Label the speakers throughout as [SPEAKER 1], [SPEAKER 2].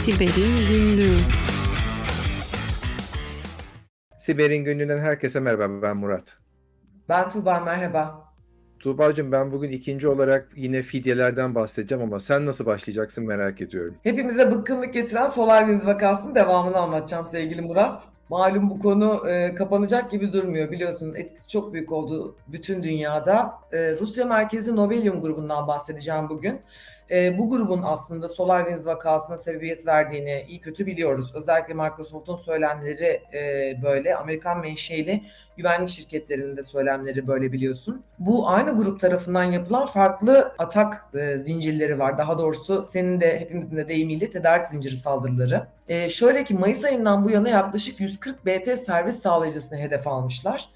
[SPEAKER 1] Siber'in Günlüğü
[SPEAKER 2] Siber'in gününden herkese merhaba ben Murat.
[SPEAKER 3] Ben Tuğba merhaba.
[SPEAKER 2] Tuğba'cığım ben bugün ikinci olarak yine fidyelerden bahsedeceğim ama sen nasıl başlayacaksın merak ediyorum.
[SPEAKER 3] Hepimize bıkkınlık getiren SolarWinds vakasının devamını anlatacağım sevgili Murat. Malum bu konu e, kapanacak gibi durmuyor biliyorsun etkisi çok büyük oldu bütün dünyada. E, Rusya merkezi Nobelium grubundan bahsedeceğim bugün. E, bu grubun aslında SolarWinds vakasına sebebiyet verdiğini iyi kötü biliyoruz. Özellikle Microsoft'un söylemleri e, böyle, Amerikan menşeli güvenlik şirketlerinin de söylemleri böyle biliyorsun. Bu aynı grup tarafından yapılan farklı atak e, zincirleri var. Daha doğrusu senin de hepimizin de deyimiyle tedarik zinciri saldırıları. E, şöyle ki Mayıs ayından bu yana yaklaşık 140 BT servis sağlayıcısını hedef almışlar.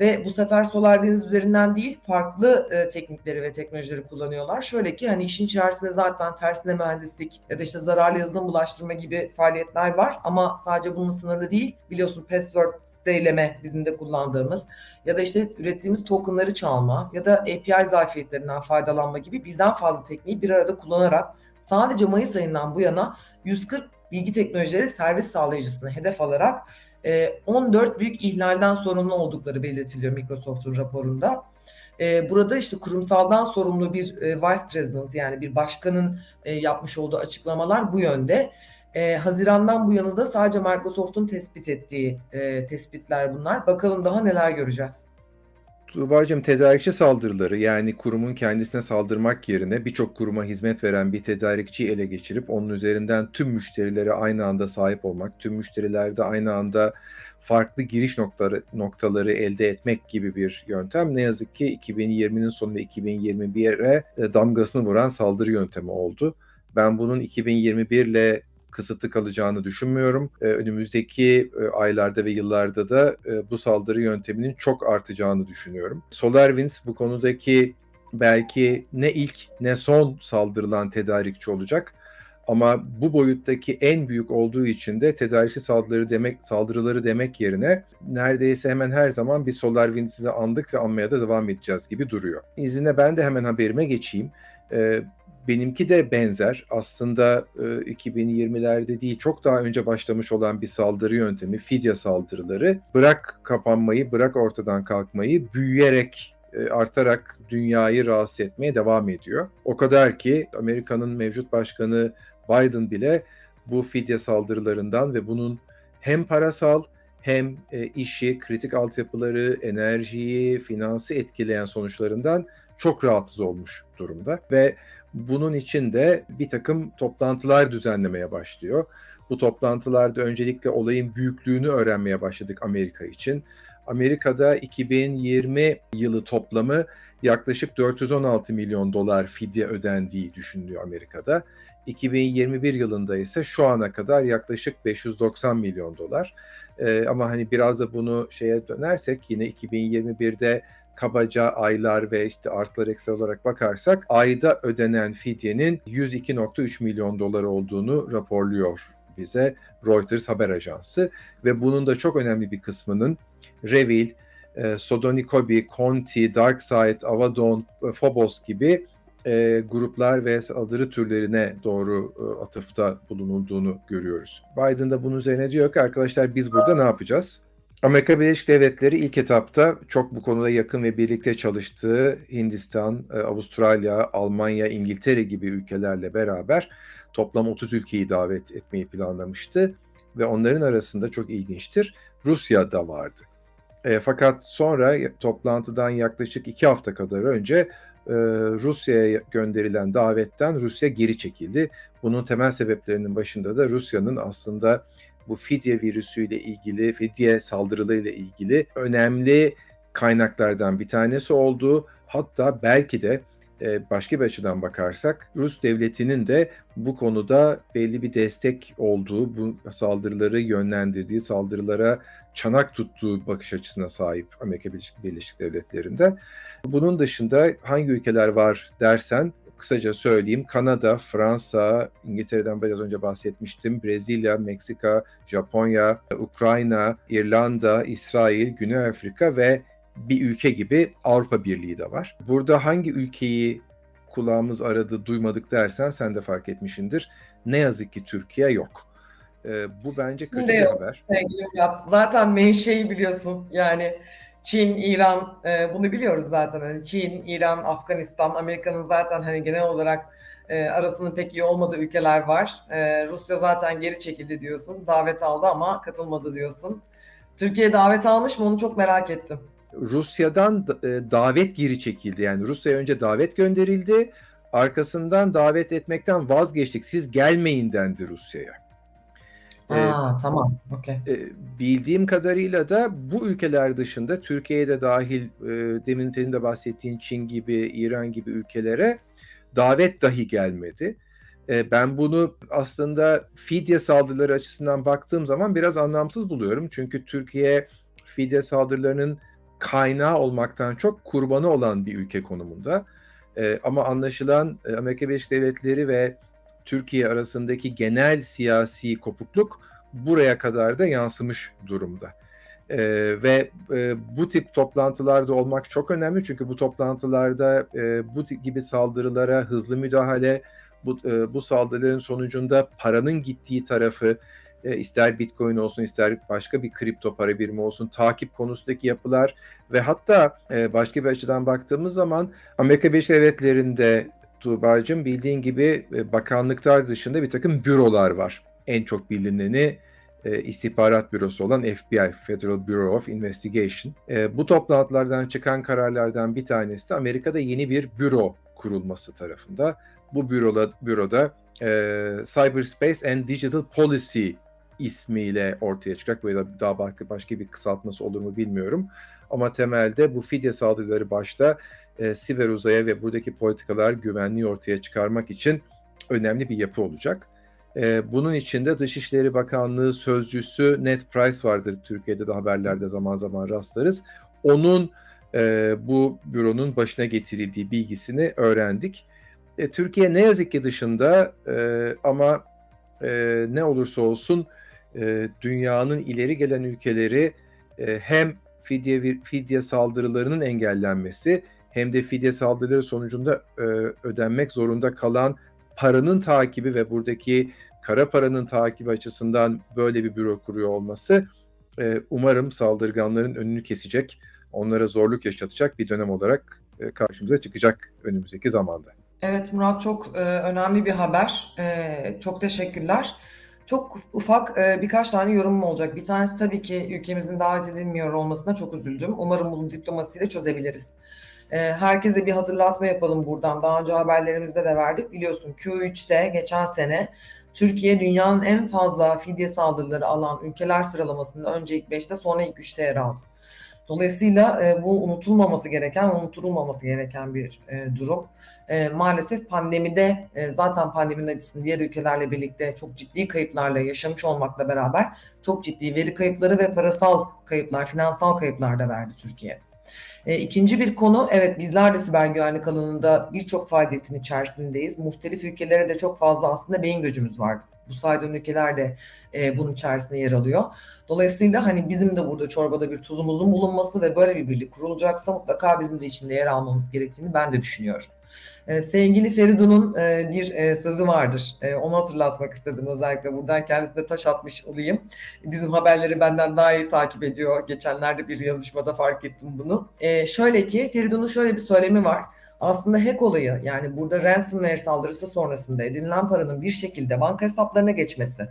[SPEAKER 3] Ve bu sefer SolarWinds üzerinden değil farklı e, teknikleri ve teknolojileri kullanıyorlar. Şöyle ki hani işin içerisinde zaten tersine mühendislik ya da işte zararlı yazılım bulaştırma gibi faaliyetler var. Ama sadece bunun sınırlı değil. Biliyorsun password spreyleme bizim de kullandığımız ya da işte ürettiğimiz tokenları çalma ya da API zafiyetlerinden faydalanma gibi birden fazla tekniği bir arada kullanarak sadece Mayıs ayından bu yana 140 bilgi teknolojileri servis sağlayıcısını hedef alarak 14 büyük ihlalden sorumlu oldukları belirtiliyor Microsoft'un raporunda. Burada işte kurumsaldan sorumlu bir vice president yani bir başkanın yapmış olduğu açıklamalar bu yönde. Hazirandan bu yana da sadece Microsoft'un tespit ettiği tespitler bunlar. Bakalım daha neler göreceğiz.
[SPEAKER 2] Tuğba'cığım tedarikçi saldırıları yani kurumun kendisine saldırmak yerine birçok kuruma hizmet veren bir tedarikçiyi ele geçirip onun üzerinden tüm müşterilere aynı anda sahip olmak, tüm müşterilerde aynı anda farklı giriş noktaları, noktaları elde etmek gibi bir yöntem ne yazık ki 2020'nin sonu ve 2021'e damgasını vuran saldırı yöntemi oldu. Ben bunun 2021 ile kısıtlı kalacağını düşünmüyorum. Ee, önümüzdeki e, aylarda ve yıllarda da e, bu saldırı yönteminin çok artacağını düşünüyorum. SolarWinds bu konudaki belki ne ilk ne son saldırılan tedarikçi olacak. Ama bu boyuttaki en büyük olduğu için de tedarikçi saldırıları demek saldırıları demek yerine neredeyse hemen her zaman bir SolarWinds'i de andık ve anmaya da devam edeceğiz gibi duruyor. İzninle ben de hemen haberime geçeyim. Ee, benimki de benzer. Aslında e, 2020'lerde değil çok daha önce başlamış olan bir saldırı yöntemi fidye saldırıları. Bırak kapanmayı, bırak ortadan kalkmayı büyüyerek e, artarak dünyayı rahatsız etmeye devam ediyor. O kadar ki Amerika'nın mevcut başkanı Biden bile bu fidye saldırılarından ve bunun hem parasal hem e, işi, kritik altyapıları, enerjiyi, finansı etkileyen sonuçlarından çok rahatsız olmuş durumda ve bunun için de bir takım toplantılar düzenlemeye başlıyor. Bu toplantılarda öncelikle olayın büyüklüğünü öğrenmeye başladık Amerika için. Amerika'da 2020 yılı toplamı yaklaşık 416 milyon dolar fidye ödendiği düşünülüyor Amerika'da. 2021 yılında ise şu ana kadar yaklaşık 590 milyon dolar. Ee, ama hani biraz da bunu şeye dönersek yine 2021'de kabaca aylar ve işte artlar eksi olarak bakarsak ayda ödenen fidyenin 102.3 milyon dolar olduğunu raporluyor bize Reuters haber ajansı ve bunun da çok önemli bir kısmının Revil, e, Sodonikobi, Conti, Darkside, Avadon, Phobos gibi e, gruplar ve saldırı türlerine doğru e, atıfta bulunulduğunu görüyoruz. Biden da bunun üzerine diyor ki arkadaşlar biz burada ne yapacağız? Amerika Birleşik Devletleri ilk etapta çok bu konuda yakın ve birlikte çalıştığı Hindistan, Avustralya, Almanya, İngiltere gibi ülkelerle beraber toplam 30 ülkeyi davet etmeyi planlamıştı ve onların arasında çok ilginçtir Rusya da vardı. E, fakat sonra toplantıdan yaklaşık iki hafta kadar önce e, Rusya'ya gönderilen davetten Rusya geri çekildi. Bunun temel sebeplerinin başında da Rusya'nın aslında bu fidye virüsüyle ilgili, fidye saldırılarıyla ilgili önemli kaynaklardan bir tanesi olduğu hatta belki de başka bir açıdan bakarsak Rus devletinin de bu konuda belli bir destek olduğu, bu saldırıları yönlendirdiği, saldırılara çanak tuttuğu bakış açısına sahip Amerika Birleşik Devletleri'nde. Bunun dışında hangi ülkeler var dersen kısaca söyleyeyim. Kanada, Fransa, İngiltere'den biraz önce bahsetmiştim. Brezilya, Meksika, Japonya, Ukrayna, İrlanda, İsrail, Güney Afrika ve bir ülke gibi Avrupa Birliği de var. Burada hangi ülkeyi kulağımız aradı duymadık dersen sen de fark etmişindir. Ne yazık ki Türkiye yok. E, bu bence kötü bir haber.
[SPEAKER 3] Zaten menşei biliyorsun. Yani Çin, İran e, bunu biliyoruz zaten. Hani Çin, İran, Afganistan, Amerika'nın zaten hani genel olarak e, arasının pek iyi olmadığı ülkeler var. E, Rusya zaten geri çekildi diyorsun. Davet aldı ama katılmadı diyorsun. Türkiye davet almış mı onu çok merak ettim.
[SPEAKER 2] Rusya'dan da- e, davet geri çekildi. Yani Rusya'ya önce davet gönderildi. Arkasından davet etmekten vazgeçtik. Siz gelmeyin dendi Rusya'ya.
[SPEAKER 3] Aa, tamam. Okey.
[SPEAKER 2] E, bildiğim kadarıyla da bu ülkeler dışında Türkiye'ye de dahil e, demin senin de bahsettiğin Çin gibi, İran gibi ülkelere davet dahi gelmedi. E, ben bunu aslında fidye saldırıları açısından baktığım zaman biraz anlamsız buluyorum. Çünkü Türkiye fidye saldırılarının kaynağı olmaktan çok kurbanı olan bir ülke konumunda. Ama anlaşılan Amerika Birleşik Devletleri ve Türkiye arasındaki genel siyasi kopukluk buraya kadar da yansımış durumda. Ee, ve e, bu tip toplantılarda olmak çok önemli çünkü bu toplantılarda e, bu gibi saldırılara hızlı müdahale, bu, e, bu saldırıların sonucunda paranın gittiği tarafı e, ister Bitcoin olsun ister başka bir kripto para birimi olsun takip konusundaki yapılar ve hatta e, başka bir açıdan baktığımız zaman Amerika Birleşik Devletleri'nde Tuğba'cığım bildiğin gibi e, bakanlıklar dışında bir takım bürolar var. En çok bilineni e, istihbarat bürosu olan FBI, Federal Bureau of Investigation. E, bu toplantılardan çıkan kararlardan bir tanesi de Amerika'da yeni bir büro kurulması tarafında. Bu büroda, büroda e, Cyberspace and Digital Policy ismiyle ortaya çıkacak. Böyle daha başka, bir kısaltması olur mu bilmiyorum. Ama temelde bu fidye saldırıları başta e, siber uzaya ve buradaki politikalar güvenliği ortaya çıkarmak için önemli bir yapı olacak. E, bunun içinde Dışişleri Bakanlığı sözcüsü Ned Price vardır. Türkiye'de de haberlerde zaman zaman rastlarız. Onun e, bu büronun başına getirildiği bilgisini öğrendik. E, Türkiye ne yazık ki dışında e, ama e, ne olursa olsun e, dünyanın ileri gelen ülkeleri e, hem fidye fidye saldırılarının engellenmesi hem de fidye saldırıları sonucunda e, ödenmek zorunda kalan paranın takibi ve buradaki kara paranın takibi açısından böyle bir büro kuruyor olması e, umarım saldırganların önünü kesecek, onlara zorluk yaşatacak bir dönem olarak e, karşımıza çıkacak önümüzdeki zamanda.
[SPEAKER 3] Evet Murat çok e, önemli bir haber. E, çok teşekkürler. Çok ufak e, birkaç tane yorumum olacak. Bir tanesi tabii ki ülkemizin davet edilmiyor olmasına çok üzüldüm. Umarım bunu diplomasiyle çözebiliriz. E, herkese bir hatırlatma yapalım buradan. Daha önce haberlerimizde de verdik. Biliyorsun Q3'te geçen sene Türkiye dünyanın en fazla fidye saldırıları alan ülkeler sıralamasında önce ilk 5'te sonra ilk 3'te yer aldı. Dolayısıyla e, bu unutulmaması gereken, unutulmaması gereken bir e, durum. E, maalesef pandemide e, zaten pandeminin acısını diğer ülkelerle birlikte çok ciddi kayıplarla yaşamış olmakla beraber çok ciddi veri kayıpları ve parasal kayıplar, finansal kayıplar da verdi Türkiye. E, ikinci bir konu, evet bizler de siber güvenlik alanında birçok faaliyetin içerisindeyiz. Muhtelif ülkelere de çok fazla aslında beyin göcümüz var. Bu saydığım ülkeler de e, bunun içerisinde yer alıyor. Dolayısıyla hani bizim de burada çorbada bir tuzumuzun bulunması ve böyle bir birlik kurulacaksa mutlaka bizim de içinde yer almamız gerektiğini ben de düşünüyorum. Ee, sevgili Feridun'un e, bir e, sözü vardır. E, onu hatırlatmak istedim özellikle. Buradan kendisine taş atmış olayım. Bizim haberleri benden daha iyi takip ediyor. Geçenlerde bir yazışmada fark ettim bunu. Şöyle ki Feridun'un şöyle bir söylemi var. Aslında hack olayı yani burada ransomware saldırısı sonrasında edinilen paranın bir şekilde banka hesaplarına geçmesi,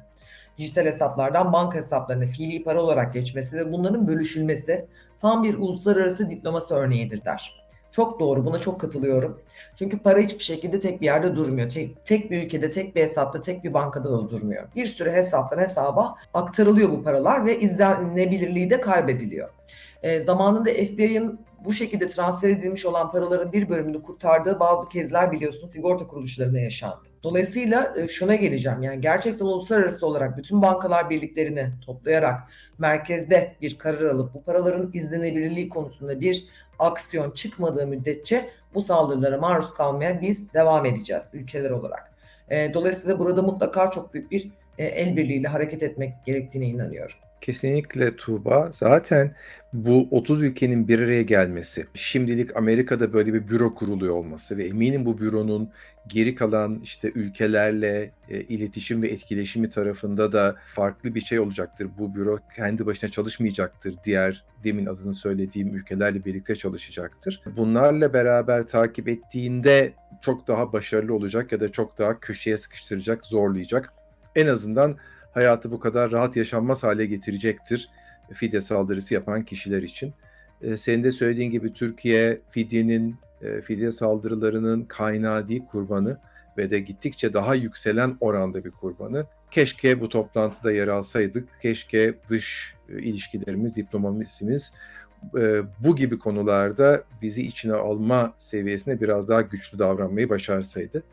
[SPEAKER 3] dijital hesaplardan banka hesaplarına fiili para olarak geçmesi ve bunların bölüşülmesi tam bir uluslararası diplomasi örneğidir der. Çok doğru, buna çok katılıyorum. Çünkü para hiçbir şekilde tek bir yerde durmuyor. Tek, tek bir ülkede, tek bir hesapta, tek bir bankada da durmuyor. Bir sürü hesaptan hesaba aktarılıyor bu paralar ve izlenebilirliği de kaybediliyor. E, zamanında FBI'ın bu şekilde transfer edilmiş olan paraların bir bölümünü kurtardığı bazı kezler biliyorsun sigorta kuruluşlarına yaşandı. Dolayısıyla e, şuna geleceğim yani gerçekten uluslararası olarak bütün bankalar birliklerini toplayarak merkezde bir karar alıp bu paraların izlenebilirliği konusunda bir aksiyon çıkmadığı müddetçe bu saldırılara maruz kalmaya biz devam edeceğiz ülkeler olarak. E, dolayısıyla burada mutlaka çok büyük bir e, el birliğiyle hareket etmek gerektiğine inanıyorum.
[SPEAKER 2] Kesinlikle Tuğba. Zaten bu 30 ülkenin bir araya gelmesi, şimdilik Amerika'da böyle bir büro kuruluyor olması ve eminim bu büronun geri kalan işte ülkelerle e, iletişim ve etkileşimi tarafında da farklı bir şey olacaktır. Bu büro kendi başına çalışmayacaktır. Diğer demin adını söylediğim ülkelerle birlikte çalışacaktır. Bunlarla beraber takip ettiğinde çok daha başarılı olacak ya da çok daha köşeye sıkıştıracak, zorlayacak. En azından hayatı bu kadar rahat yaşanmaz hale getirecektir fidye saldırısı yapan kişiler için. Ee, senin de söylediğin gibi Türkiye fidyenin, e, fidye saldırılarının kaynağı değil kurbanı ve de gittikçe daha yükselen oranda bir kurbanı. Keşke bu toplantıda yer alsaydık. Keşke dış e, ilişkilerimiz, diplomasimiz e, bu gibi konularda bizi içine alma seviyesine biraz daha güçlü davranmayı başarsaydı.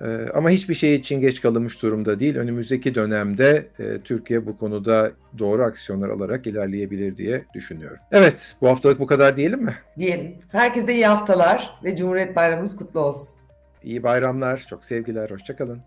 [SPEAKER 2] Ee, Ama hiçbir şey için geç kalınmış durumda değil. Önümüzdeki dönemde e, Türkiye bu konuda doğru aksiyonlar alarak ilerleyebilir diye düşünüyorum. Evet, bu haftalık bu kadar diyelim mi?
[SPEAKER 3] Diyelim. Herkese iyi haftalar ve Cumhuriyet Bayramımız kutlu olsun.
[SPEAKER 2] İyi bayramlar, çok sevgiler, hoşçakalın.